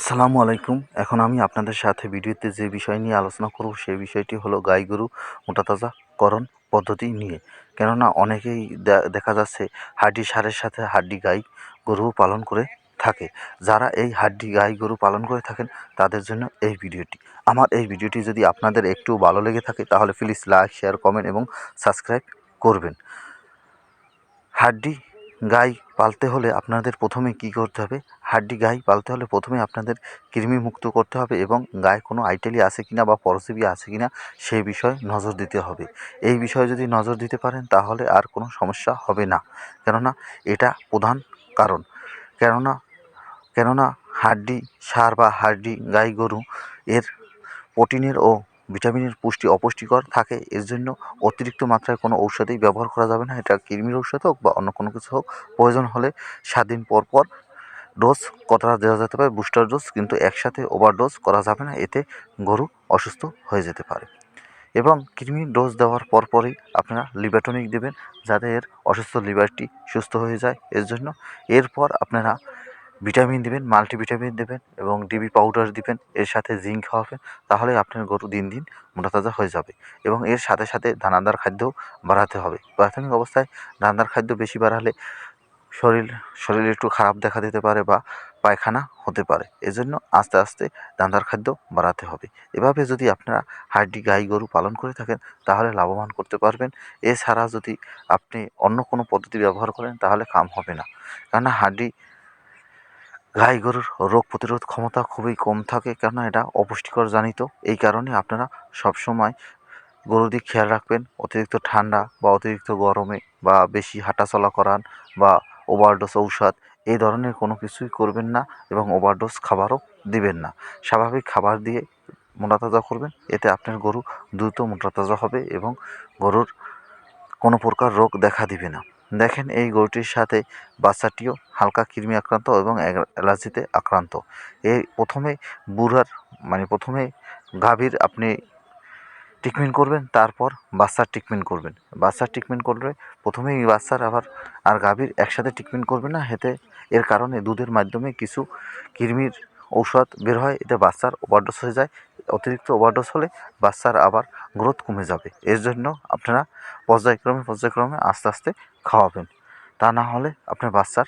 আসসালামু আলাইকুম। এখন আমি আপনাদের সাথে ভিডিওতে যে বিষয় নিয়ে আলোচনা করব, সেই বিষয়টি হলো গাই গরু মোটাতাজাকরণ পদ্ধতি নিয়ে। কেননা অনেকেই দেখা যাচ্ছে হাড্ডি সারের সাথে হাড্ডি গাই গরু পালন করে থাকে। যারা এই হাড্ডি গাই গরু পালন করে থাকেন, তাদের জন্য এই ভিডিওটি। আমার এই ভিডিওটি যদি আপনাদের একটু ভালো লেগে থাকে, তাহলে প্লিজ লাইক শেয়ার কমেন্ট এবং সাবস্ক্রাইব করবেন। হাড্ডি গাই পালতে হলে আপনাদের প্রথমে কী করতে হবে? হাড্ডি গাই পালতে হলে প্রথমে আপনাদের কৃমি মুক্ত করতে হবে এবং গায়ে কোনো আইটেলি আছে কিনা বা পরজীবী আছে কিনা সেই বিষয়ে নজর দিতে হবে। এই বিষয়ে যদি নজর দিতে পারেন তাহলে আর কোনো সমস্যা হবে না। কেননা এটা প্রধান কারণ। কেননা কেননা হাড্ডি সার বা হাড্ডি গাই গরু এর প্রোটিনের ও ভিটামিনের পুষ্টি অপুষ্টিকর থাকে এর জন্য অতিরিক্ত মাত্রায় কোনো ঔষধেই ব্যবহার করা যাবে না। এটা কৃমির ঔষধ হোক বা অন্য কোনো কিছু হোক, প্রয়োজন হলে সাত দিন পর পর ডোজ কতটা দেওয়া যেতে পারে, বুস্টার ডোজ, কিন্তু একসাথে ওভারডোজ করা যাবে না, এতে গরু অসুস্থ হয়ে যেতে পারে। এবং কৃমির ডোজ দেওয়ার পর পরপরই আপনারা লিভারটনিক দেবেন, যাতে এর অসুস্থ লিভারটি সুস্থ হয়ে যায়। এর জন্য এরপর আপনারা ভিটামিন দেবেন মাল্টিভিটামিন দেবেন এবং ডিবি পাউডার দিবেন, এর সাথে জিঙ্ক খাওয়াবেন, তাহলে আপনার গরু দিন দিন মোটাতাজা হয়ে যাবে এবং এর সাথে সাথে দানাদার খাদ্যও বাড়াতে হবে। প্রাথমিক অবস্থায় দানাদার খাদ্য বেশি বাড়ালে শরীর শরীর একটু খারাপ দেখা দিতে পারে বা পায়খানা হতে পারে। এজন্য আস্তে আস্তে দানাদার খাদ্য বাড়াতে হবে। এভাবে যদি আপনারা হাড্ডি গাই গরু পালন করে থাকেন, তাহলে লাভবান করতে পারবেন। এছাড়া যদি আপনি অন্য কোনো পদ্ধতি ব্যবহার করেন, তাহলে কাম হবে না। কেননা হাড্ডি গাই গরুর রোগ প্রতিরোধ ক্ষমতা খুবই কম থাকে কেননা এটা অপুষ্টিকর জানিত। এই কারণে আপনারা সবসময় গরুর দিক খেয়াল রাখবেন, অতিরিক্ত ঠান্ডা বা অতিরিক্ত গরমে বা বেশি হাঁটাচলা করান বা ওভারডোজ ঔষধ, এই ধরনের কোনো কিছুই করবেন না এবং ওভারডোজ খাবারও দিবেন না। স্বাভাবিক খাবার দিয়ে মোটাতাজা করবেন, এতে আপনার গরু দ্রুত মোটাতাজা হবে এবং গরুর কোনো প্রকার রোগ দেখা দিবে না। দেখেন এই গরুটির সাথে বাচ্চাটিও হালকা কৃমি আক্রান্ত এবং অ্যালার্জিতে আক্রান্ত। এই প্রথমে বুড়ার মানে প্রথমে গাভীর আপনি ট্রিটমেন্ট করবেন, তারপর বাচ্চার ট্রিটমেন্ট করবেন। বাচ্চার ট্রিটমেন্ট করলে প্রথমেই বাচ্চার আবার আর গাভীর একসাথে ট্রিটমেন্ট করবেন না, এতে এর কারণে দুধের মাধ্যমে কিছু কৃমির ঔষধ বের হয়, এতে বাচ্চার ওভারডোজ হয়ে যায়। অতিরিক্ত ওভারডোজ হলে বাচ্চার আবার গ্রোথ কমে যাবে। এর জন্য আপনারা পর্যায়ক্রমে পর্যায়ক্রমে আস্তে আস্তে খাওয়াবেন। তা না হলে আপনার বাচ্চার,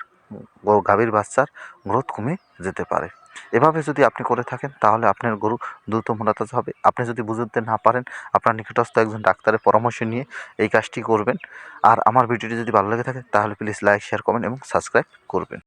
গাভীর বাচ্চার গ্রোথ কমে যেতে পারে। এভাবে যদি আপনি করে থাকেন, তাহলে আপনার গরু দ্রুত মোটাতাজা হবে। আপনি যদি বুঝতে না পারেন, আপনার নিকটস্থ একজন ডাক্তারের পরামর্শ নিয়ে এই কাজটি করবেন। আর আমার ভিডিওটি যদি ভালো লেগে থাকে, তাহলে প্লিজ লাইক শেয়ার কমেন্ট এবং সাবস্ক্রাইব করবেন।